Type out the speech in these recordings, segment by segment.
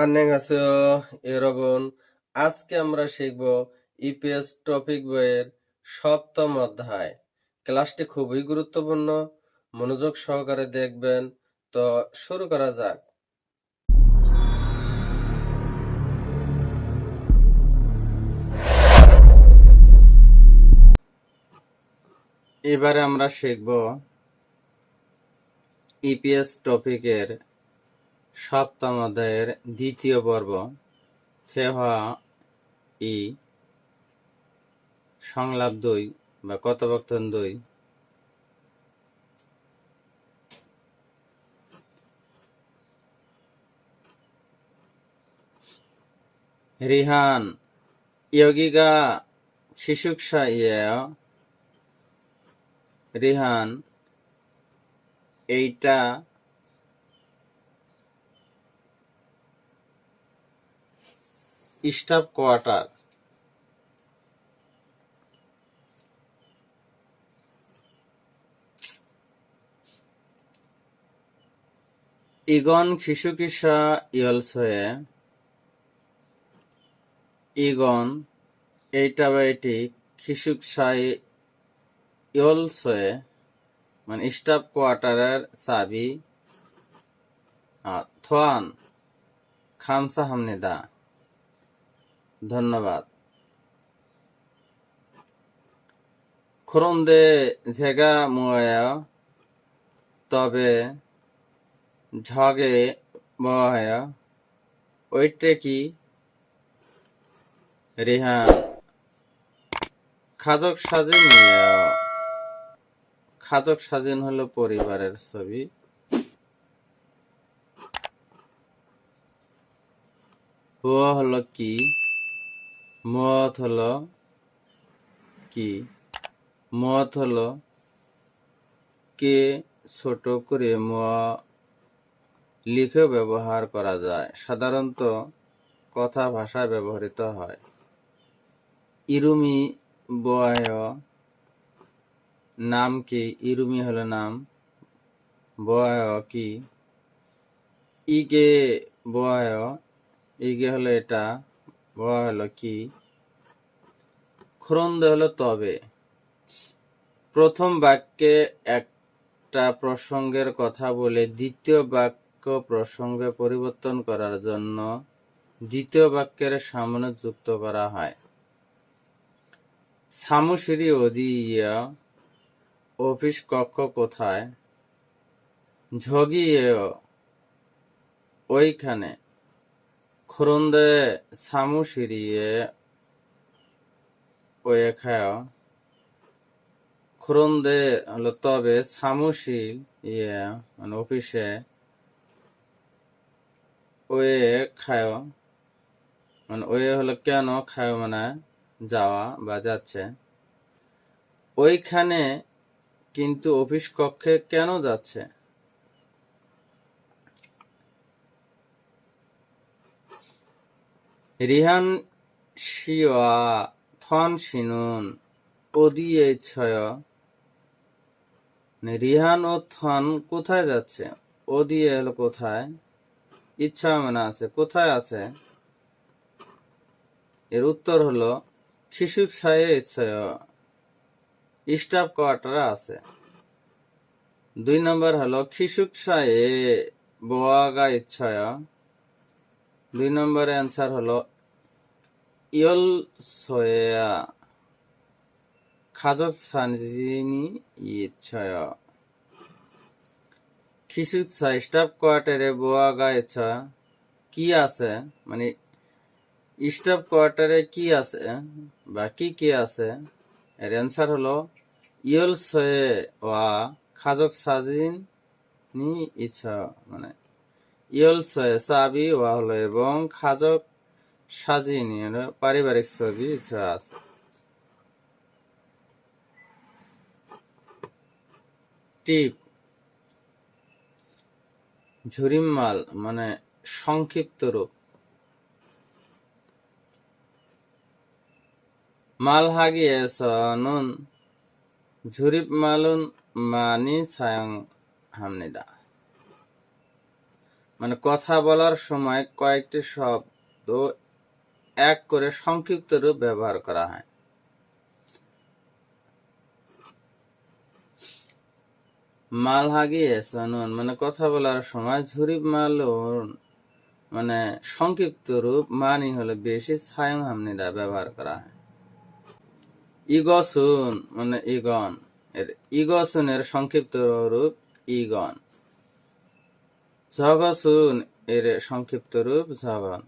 আন্নেগাসিও এরগন আজকে আমরা শিখব ইপিএস টপিক বইয়ের সপ্তম অধ্যায়। ক্লাসটি খুবই গুরুত্বপূর্ণ, মনোযোগ সহকারে দেখবেন। তো শুরু করা যাক। এবারে আমরা শিখব ইপিএস টপিকের সপ্তমদের দ্বিতীয় পর্ব, থেহা ই সংলাপ দুই বা কথোপকথন দুই। রিহান, ইয়গিগা শিশুক্ষা ইয় রিহান, এইটা স্টাফ কোয়ার্টার। ইগন শিশুকিসা ইয়লসয়ে, ইগন এইটা বা এটি খিসুকসাই ইয়লসয়ে মানে স্টাফ কোয়ার্টারের চাবি থান খামসা হামনেদা। ধন্যবাদ। খরন্দে জেগা মোয়া, তবে ঝগে মোয়া ওইটে কি রিহান খাজক সাজিন খাজক সাজিন হলো পরিবারের ছবি। ও হলো কি? মত হলো কি? মত হলো কে ছোট করে ম লিখে ব্যবহার করা যায়। সাধারণত কথা ভাষায় ব্যবহৃত হয়। ইরুমি বয় নাম কি? ইরুমি হলো নাম। বয় কি? ইগে বয়, ইগে হলো এটা। হলো কি? খরন্দে হলো তবে। প্রথম বাক্যে একটা প্রসঙ্গের কথা বলে দ্বিতীয় বাক্য প্রসঙ্গে পরিবর্তন করার জন্য দ্বিতীয় বাক্যের সামনে যুক্ত করা হয়। সামুশিরি ওদিয়া অফিস কক্ষ কোথায়? ঝগিয়ে ওইখানে। খরন্দে সামুশিরিয়ে ওয়েখায় খরন্দে হলো তবে সামুশিল ইয়ে মানে অফিসে ওয়ে খায় মানে ওয়ে হলো কেন খায় মানে যাওয়া বা যাচ্ছে। ওইখানে কিন্তু অফিস কক্ষে কেন যাচ্ছে? রিহান শিওয়া, থন শিনুন, ওদিয়ে ছয়। মানে রিহান ও থন কোথায় যাচ্ছে? ওদিয়ে হলো কোথায়? ইচ্ছা মানে আছে। কোথায় আছে? এর উত্তর হলো, শিশুর ছায়ে ইচ্ছয় স্টাফ কোয়ার্টারে আছে। দুই নম্বর হলো খিসুক ছায়ে বোয়াগা ইচ্ছয় দুই নম্বরের অ্যান্সার হলো, ইয়ল সয়া খাজক সানজিনি ইচ্ছয়। খিসুক ছাই স্টাফ কোয়ার্টারে বোয়াগা ইচ্ছা, কি আছে? মানে স্টাফ কোয়ার্টারে কি আছে বা কি কি আছে? এর অ্যান্সার হলো, ইয়ল সয়ে ওয়া খাজক সাজিন নি ইচ্ছা। মানে ইয়ল চাবি ওয়াহল এবং খাজক সাজিনি পারিবারিক ছবি আছে। টিপ। ঝুরিমাল মানে সংক্ষিপ্ত রূপ। মাল হাগিয়ে সনুন, ঝুরিপ মালুন মানি সায়ং হামনিদা। মানে কথা বলার সময় কয়েকটি শব্দ এক করে সংক্ষিপ্ত রূপ ব্যবহার করা হয়। মাল হাগিয়ে সনুন মানে কথা বলার সময় ঝুরিব মালুন মানে সংক্ষিপ্ত রূপ মানি হলে বেশি ছায়ং হামনিদা ব্যবহার করা হয়। ইগসুন মানে ইগন, এর ইগসুনের সংক্ষিপ্ত রূপ ইগন। ঝগসুন এর সংক্ষিপ্ত রূপ ঝগন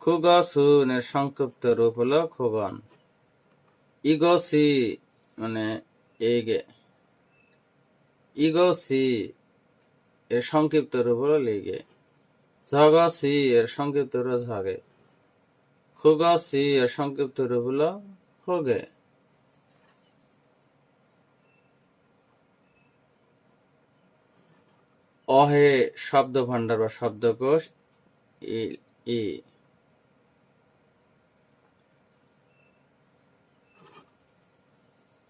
খুগসুন এর সংক্ষিপ্ত রূপ হলো খুগন ইগসি মানে এগে। ইগসি এর সংক্ষিপ্ত রূপ হলো লিগে। ঝগসি এর সংক্ষিপ্ত রূপ ঝগে খুগসি এর সংক্ষিপ্ত রূপ হলো খোগে অহে শব্দ ভান্ডার বা শব্দকোষ, ই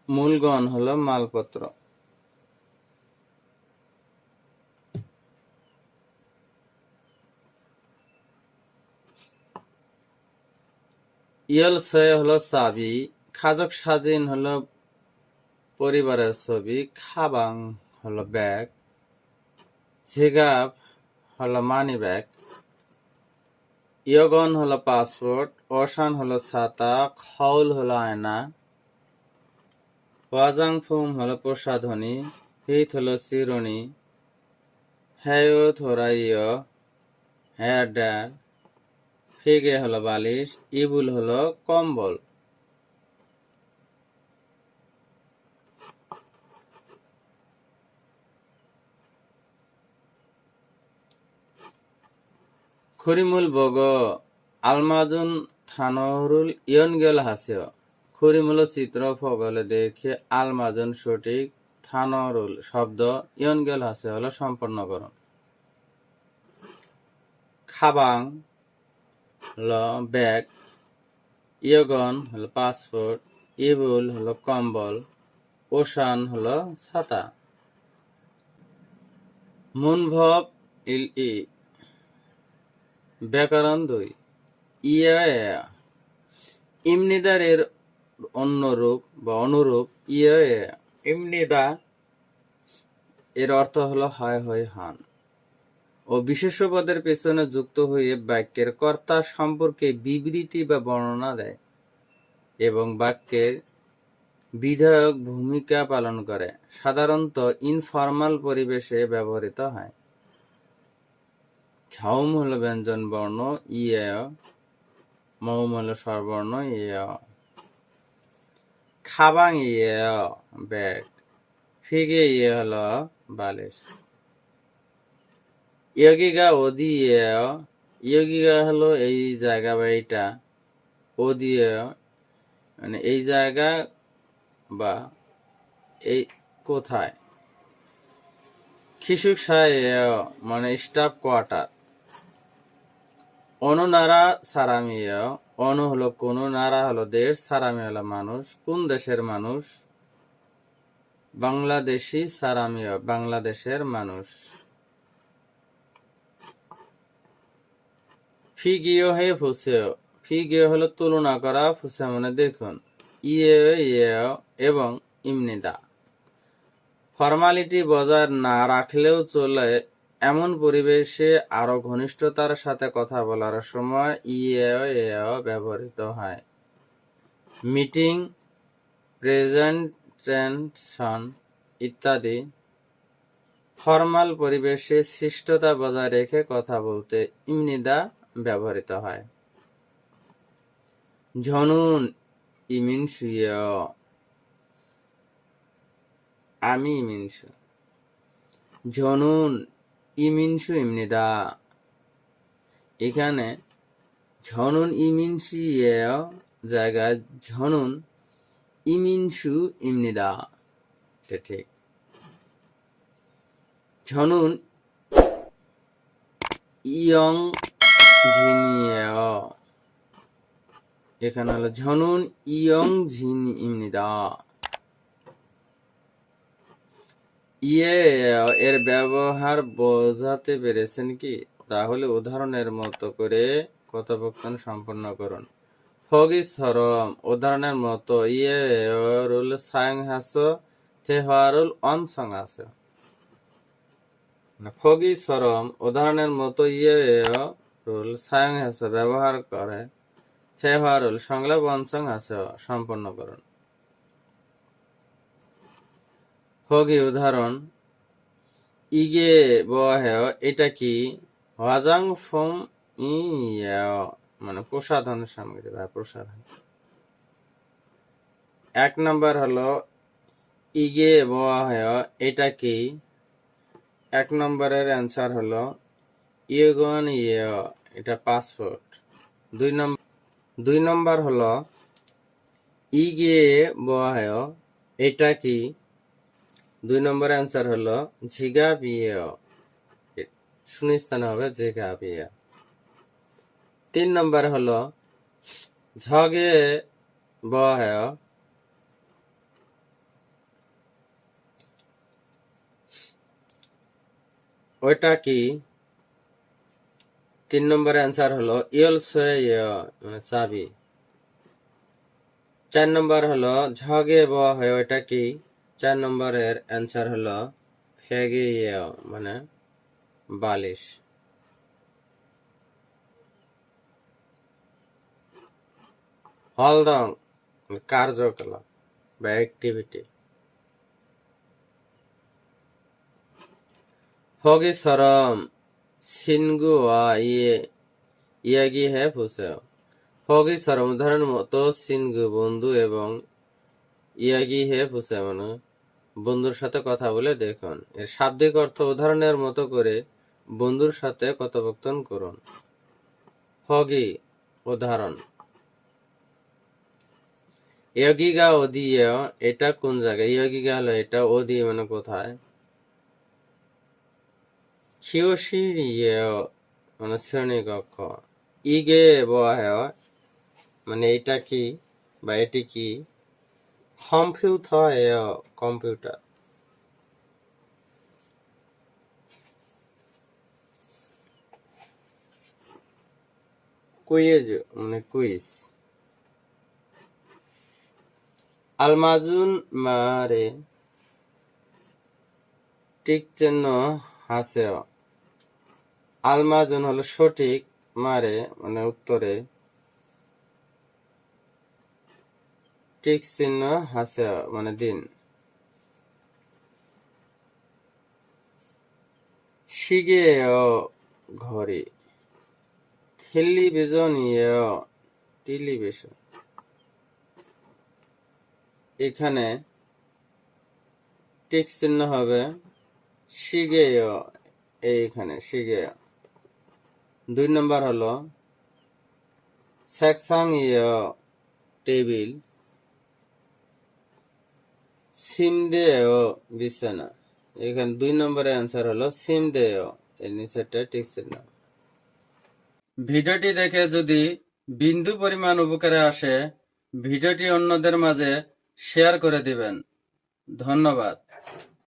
মূলগণ হলো মালপত্র। ইয়ল সে হলো চাবি, খাজক সাজিন হলো পরিবারের ছবি, খাবাং হলো ব্যাগ। ঝিগাপ হলো মানি ব্যাগ ইয়গন হলো পাসপোর্ট ওশান হলো ছাতা খৌল হলো আয়না ওয়াজাং ফুম হলো প্রসাধনী হিত হলো চিরুনি হ্যায়ত হরা ইয় হেয়ার ড্যার ফিগে হলো বালিশ ইবুল হলো কম্বল খুরিমুল বগ, আলমাজুন থানহরুল ইয়ন গেল হাসিও খুরিমুল চিত্র ফগলে দেখে আলমাজুন সঠিক থানহরুল শব্দ ইয়ন গেল হাসে হলো সম্পন্ন করুন। খাবাং হল ব্যাগ ইয়গন হল পাসপোর্ট, ইবুল হলো কম্বল, ওশান হল ছাতা। মুনভব ইল ই ব্যাকরণ দুই। ইয়া ইমনিদার এর অন্য রূপ বা অনুরূপ, ইয়া ইমনিদা, এর অর্থ হলো হয় হয়, হান। ও বিশেষ্য পদের পেছনে যুক্ত হয়ে বাক্যের কর্তা সম্পর্কে বিবৃতি বা বর্ণনা দেয় এবং বাক্যের বিধায়ক ভূমিকা পালন করে। সাধারণত ইনফর্মাল পরিবেশে ব্যবহৃত হয়। ঝাউম হলো ব্যঞ্জন বর্ণ ইয়ে মৌম হলো স্বরবর্ণ ইয়ে। খাবাং ইয়ে ব্যাগ। ফিগে ইয়ে হলো বালিশ। ইয়গিগা ওদি ইয়গিগা হলো এই জায়গা বা এইটা। ওদিয়ে মানে এই জায়গা বা এই কোথায়? খিসুক সায় মানে স্টাফ কোয়ার্টার। অনুনারা সারামিয়া অনু হলো কোন, নারা হলো দেশ সারামি হলো মানুষ। কোন দেশের মানুষ? বাংলাদেশি সারামিয়া, বাংলাদেশের মানুষ। ফিগিও হে ফুসেও, ফিগিও হলো তুলনা করা, ফুসে মানে দেখুন। ইয়ে ইয়ে এবং ইমনিদা। ফর্মালিটি বজায় না রাখলেও চলে এমন পরিবেশে আরও ঘনিষ্ঠতার সাথে কথা বলার সময় ইয়ে ব্যবহৃত হয়। মিটিং, প্রেজেন্টেশন ইত্যাদি ফর্মাল পরিবেশে শিষ্টতা বজায় রেখে কথা বলতে ইমনিদা ব্যবহৃত হয়। ঝনুন ইমিনসুয় আমি ইমিনসু। ঝনুন ইমিনসু ইমনিদা এখানে ঝনুন ইমিনসু জায়গায় ঝনুন ইমিনসু ইমনিদা ঠিক। ঝনুন ইয়ং ঝিনিয়ে এখানে হলো ঝনুন ইয়ং ঝিনি ইমনিদা ইয়ে এর ব্যবহার বোঝাতে পেরেছেন কি? তাহলে উদাহরণের মতো করে কথোপকথন সম্পন্ন করুন। ফগি সরম, উদাহরণের মতো ইয়ে রুল সাং হাস থেহারুল অনসং আছে ফগি সরম, উদাহরণের মতো ইয়ে রুল সাং হাস, ব্যবহার করে থেহারুল সংলাপ অনসং আছে সম্পন্ন করুন। হগি, উদাহরণ, ইগে বহেও এটা কি? ওয়াজাং ফোম ইয়েও মানে প্রসাধন সামগ্রী বা প্রসাধন। এক নম্বর হলো, ইগে বহেও এটা কি? এক নম্বরের অ্যান্সার হলো, ইয়েগন ইয়েও এটা পাসপোর্ট। দুই নম্বর দুই নম্বর হলো, ইগে বহেও এটা কি? দুই নম্বর অ্যান্সার হলো, ঝিগা বিয়ে। শূন্যস্থানে হবে, ঝিগা বিয়ে। তিন নম্বর হলো, ঝগে বহে। ওইটা কি? তিন নম্বর অ্যান্সার হলো, ইয়ল মানে চাবি। চার নম্বর হলো, ঝগে বহে, ওইটা কি? চার নম্বরের অ্যান্সার হলো ফেগে মানে বালিশ। হলদং, কার্যকলাপ বা অ্যাক্টিভিটি ফগি সরম, সিনগু ইয়ে ইয়াগি হে ফুসে ফগি সরম উদাহরণ মতো সিনগু বন্ধু এবং ইয়াগি হে ফুসে মানে বন্ধুর সাথে কথা বলে দেখুন। এর শাব্দিক অর্থ উদাহরণের মতো করে বন্ধুর সাথে কথোপকথন করুন। হগি, উদাহরণ। ইয়গিগা ওদিয়ে, এটা কোন জায়গায়? ইয়গিগা হলো এটা ওদি মানে কোথায়? মানে শ্রেণি কক্ষ ইগে, বহে মানে এটা কি বা এটি কি? কম্পিউটার কম্পিউটার কুইজ মানে কুইজ আলমাজুন মারে টিক চিহ্ন হাসে আলমাজুন হলো সঠিক মারে মানে উত্তরে টিক চিহ্ন হাসে মানে দিন। শিগে ঘড়ি। Television television. এখানে টিক চিহ্ন হবে শিগে এইখানে শিগে দুই নম্বর হলো সেকসাং টেবিল। সিম দেও বিছানা এখানে দুই নম্বরের অ্যান্সার হলো সিম দেয় এর নিচেরটা ঠিক ছিল। ভিডিওটি দেখে যদি বিন্দু পরিমাণ উপকারে আসে, ভিডিওটি অন্যদের মাঝে শেয়ার করে দিবেন। ধন্যবাদ।